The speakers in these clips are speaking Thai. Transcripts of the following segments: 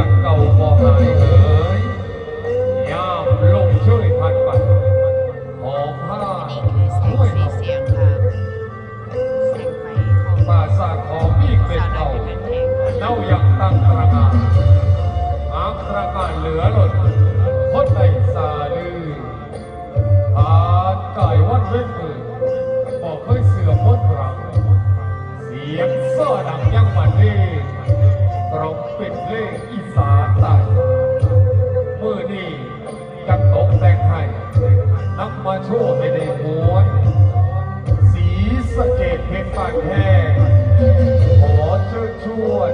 จากเก่าบ่หายเอ๋ยยามลงช่วยพันปัดหอมผ้านี่คือแสงด้วยเสียงค่ะแสงไฟของป่าสากของพี่เป็นเก่าเป็นเพลงค่ะเน่างตั้งตระหงานหากตระการเหลือหล่นพ้นในสาลือผานกายวันเว้นมือบอกเคยเสื่อมพ้นรังเสียงซ้อดังยังวันนี้ ตรงเป็นเลขอีสานใต้มือนี้จังตกแต่งให้นักมาโชว์ให้ได้มวนสีสะเกดเพชรปานแค่ขอเชิญชวน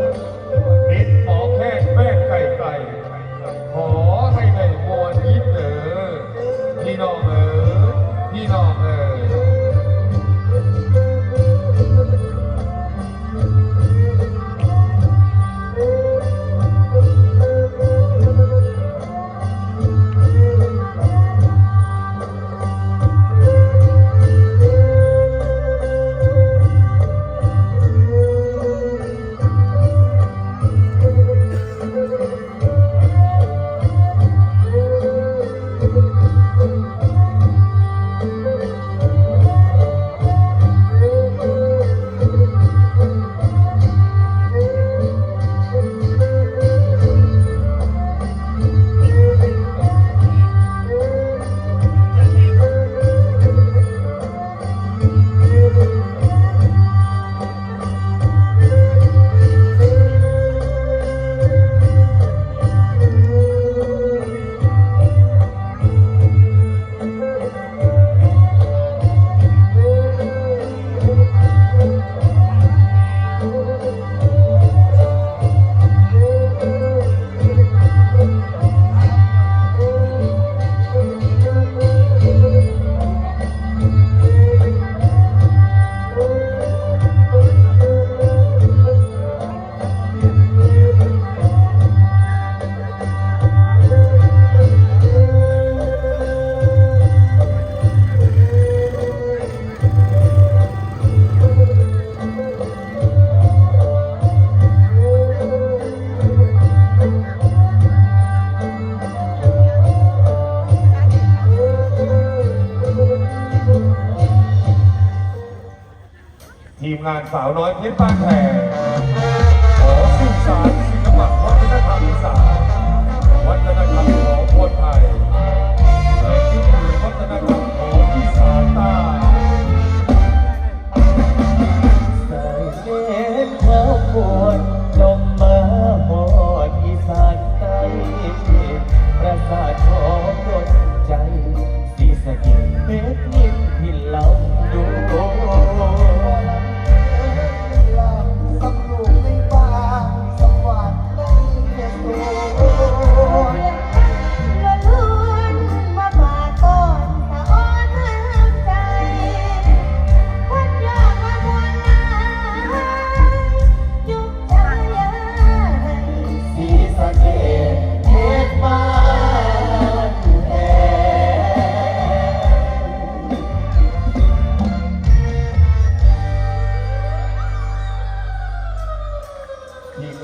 งานสาวน้อยเพชรบ้านแพง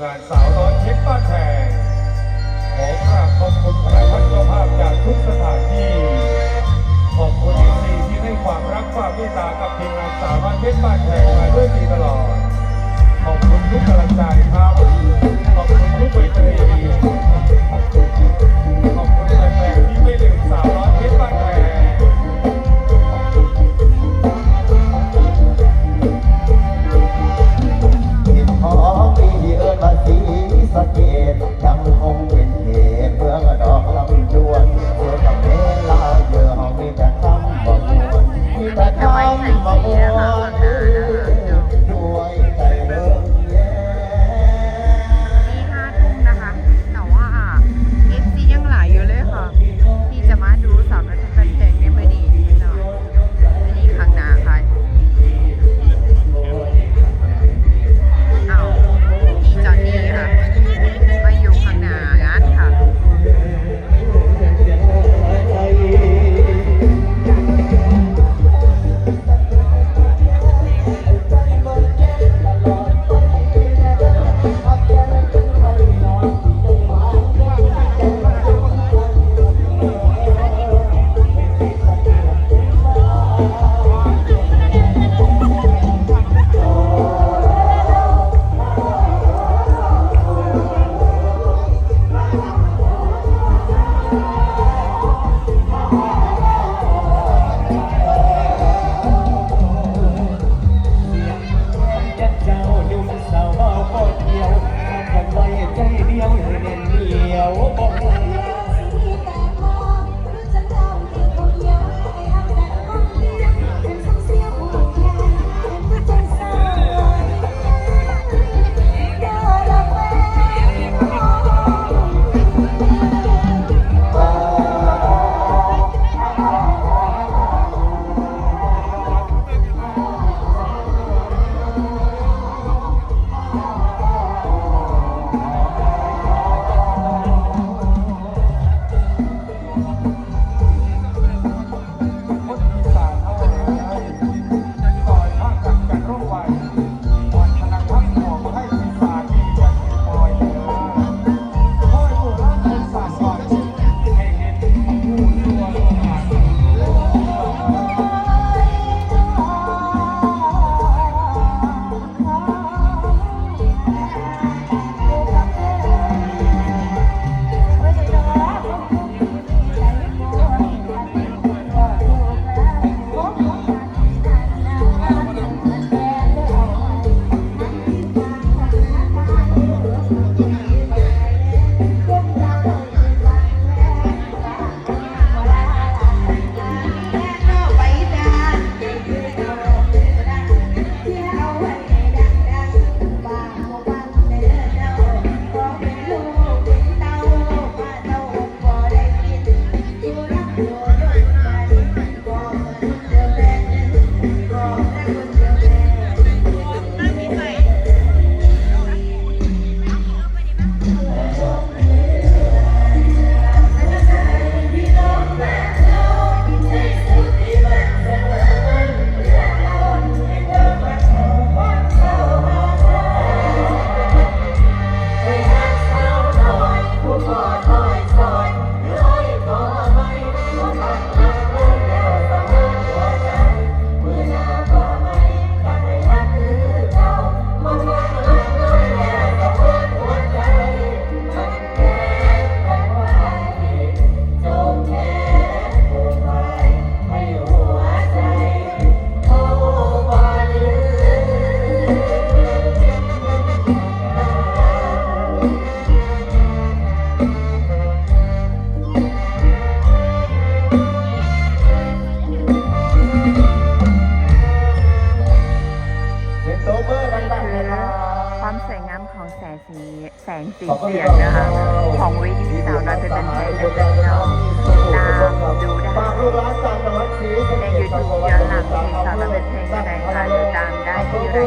งานสาวน้อยเพชรบ้านแพงขอกราบขอบคุณพระท่านเจ้าภาพจากทุกสถานที่ ขอบคุณอีกทีที่ให้ความรักความเมตตากับทีมงานสาวน้อยเพชรบ้านแพงมาด้วยดีตลอด ขอบคุณทุกกำลังใจครับขอบคุณทุกเวทีขอบคุณแฟนๆที่ไม่ลืมสาวน้อยเพชรบ้านแพง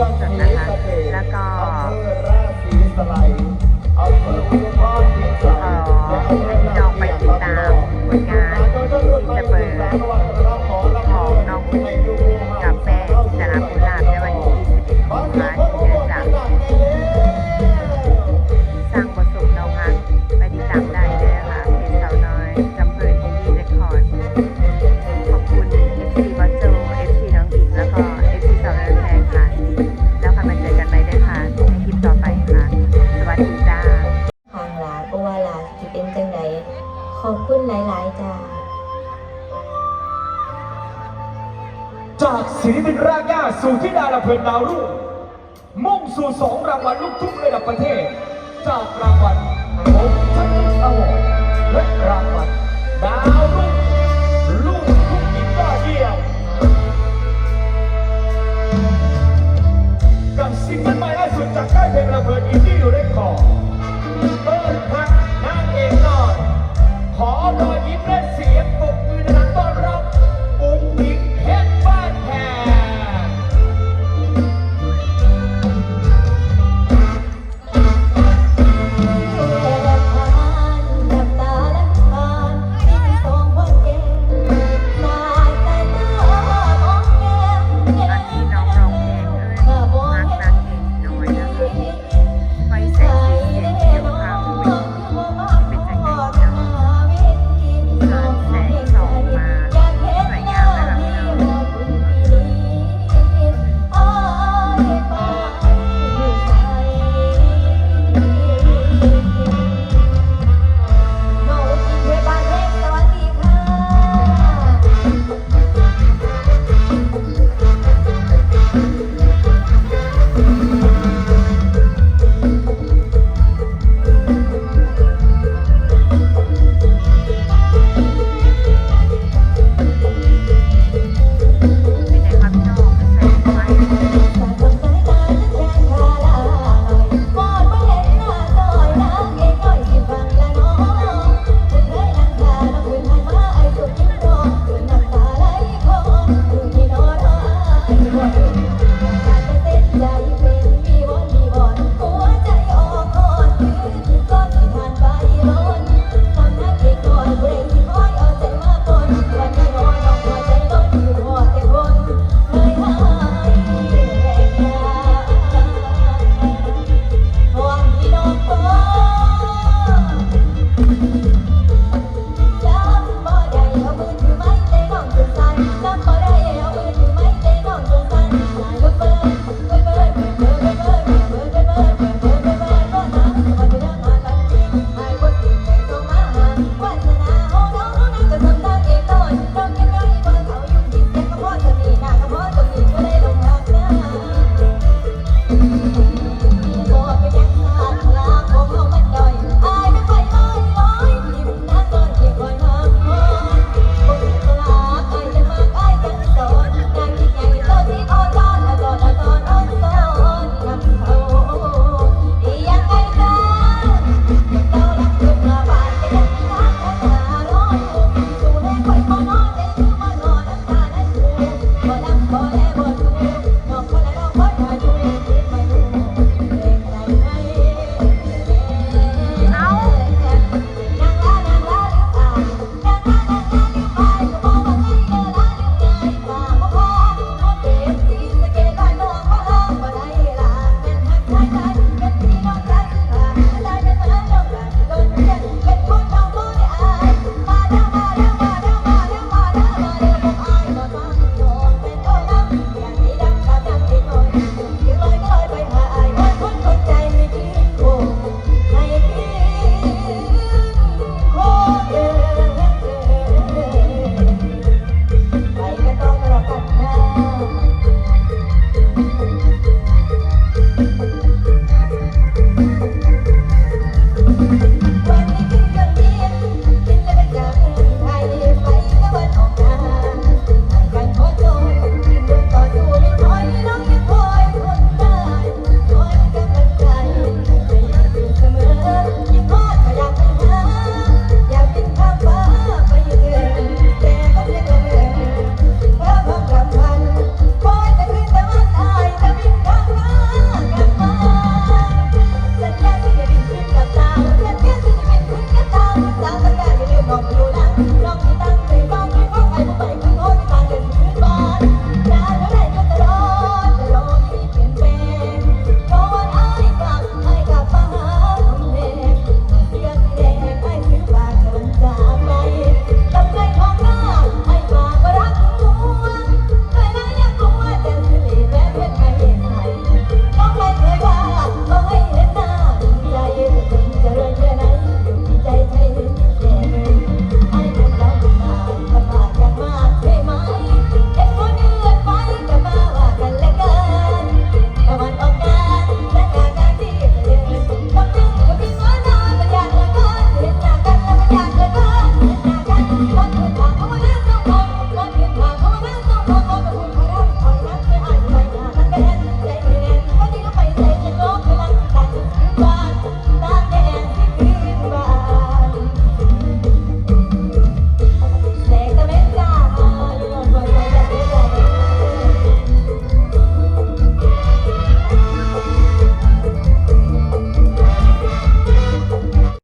Okay. ประเทศจากรางวัล